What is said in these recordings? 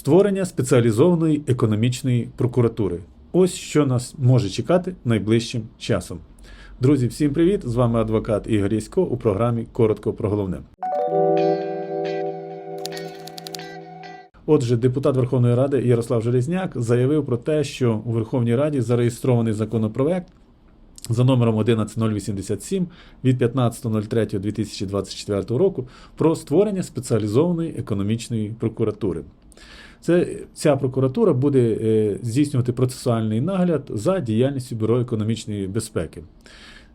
створення спеціалізованої економічної прокуратури. Ось що нас може чекати найближчим часом. Друзі, всім привіт! З вами адвокат Ігор Ясько у програмі Коротко про головне. Отже, депутат Верховної Ради Ярослав Железняк заявив про те, що у Верховній Раді зареєстрований законопроект за номером 11087 від 15.03.2024 року про створення спеціалізованої економічної прокуратури. Це, ця прокуратура буде е, здійснювати процесуальний нагляд за діяльністю Бюро економічної безпеки.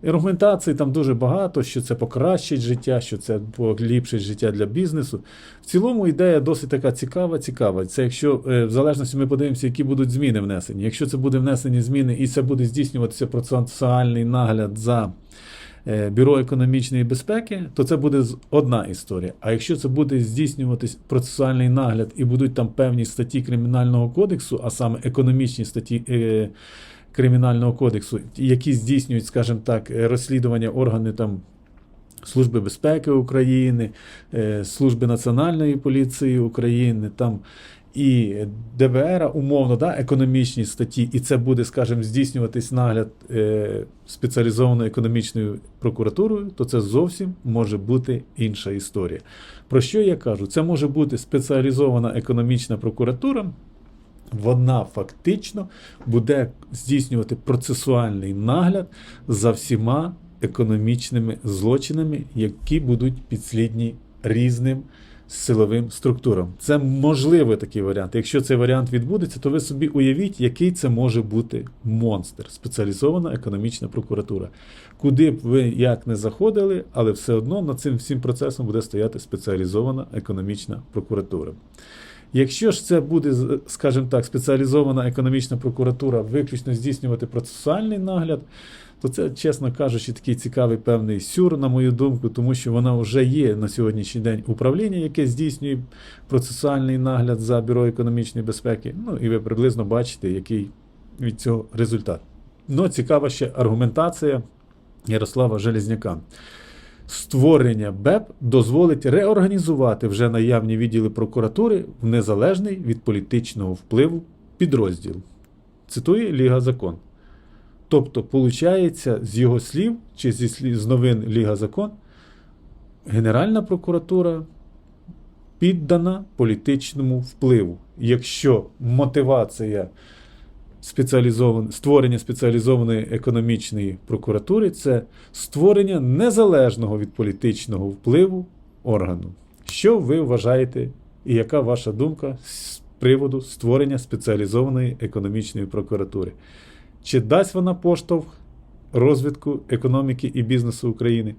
Аргументації там дуже багато, що це покращить життя, що це поліпшить життя для бізнесу. В цілому ідея досить така цікава, цікава. Це якщо е, в залежності ми подивимося, які будуть зміни внесені. Якщо це буде внесені зміни і це буде здійснюватися процесуальний нагляд за Бюро економічної безпеки, то це буде одна історія. А якщо це буде здійснюватись процесуальний нагляд і будуть там певні статті Кримінального кодексу, а саме економічні статті е, Кримінального кодексу, які здійснюють, скажімо так, е, розслідування органи там. Служби безпеки України, е, Служби Національної поліції України, там і ДБР, умовно, да, економічні статті, і це буде, скажімо, здійснюватись нагляд е, спеціалізованою економічною прокуратурою, то це зовсім може бути інша історія. Про що я кажу? Це може бути спеціалізована економічна прокуратура, вона фактично буде здійснювати процесуальний нагляд за всіма економічними злочинами, які будуть підслідні різним силовим структурам. Це можливий такий варіант. Якщо цей варіант відбудеться, то ви собі уявіть, який це може бути монстр, спеціалізована економічна прокуратура. Куди б ви як не заходили, але все одно над цим всім процесом буде стояти спеціалізована економічна прокуратура. Якщо ж це буде, скажімо так, спеціалізована економічна прокуратура виключно здійснювати процесуальний нагляд, то це, чесно кажучи, такий цікавий певний сюр, на мою думку, тому що вона вже є на сьогоднішній день управління, яке здійснює процесуальний нагляд за бюро економічної безпеки. Ну і ви приблизно бачите, який від цього результат. Ну, цікава ще аргументація Ярослава Железняка. Створення БЕП дозволить реорганізувати вже наявні відділи прокуратури в незалежний від політичного впливу підрозділ. Цитує Ліга Закон. Тобто, виходить, з його слів, чи зі слів з новин Ліга Закон, Генеральна прокуратура піддана політичному впливу. Якщо мотивація спеціалізован... створення спеціалізованої економічної прокуратури це створення незалежного від політичного впливу органу. Що ви вважаєте, і яка ваша думка з приводу створення спеціалізованої економічної прокуратури? Чи дасть вона поштовх розвитку економіки і бізнесу України?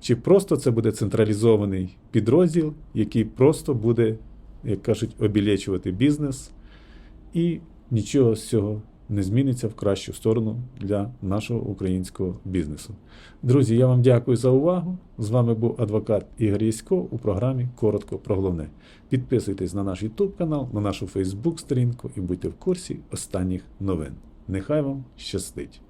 Чи просто це буде централізований підрозділ, який просто буде, як кажуть, обілечувати бізнес, і нічого з цього не зміниться в кращу сторону для нашого українського бізнесу. Друзі, я вам дякую за увагу. З вами був адвокат Ігор Ясько у програмі Коротко про головне. Підписуйтесь на наш YouTube канал, на нашу Facebook сторінку і будьте в курсі останніх новин. Нехай вам щастить!